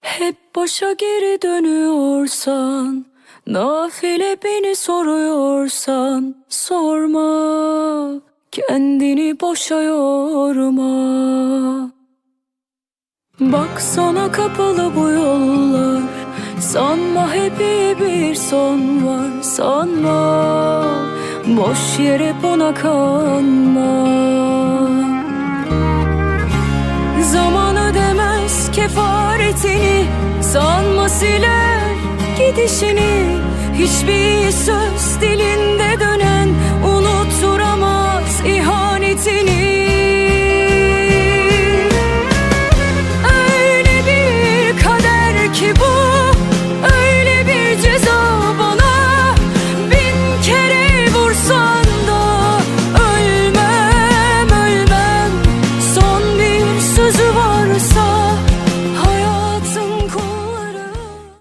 Hep başa geri dönüyorsan Nafile beni soruyorsan Sorma. Kendini boşa yorma. Baksana kapalı bu yollar. Sanma hep iyi bir son var Sanma. Boş yere buna kanma. Zaman ödemez kefaretini Sanma siler gidişini. Hiçbir söz dilinde dönen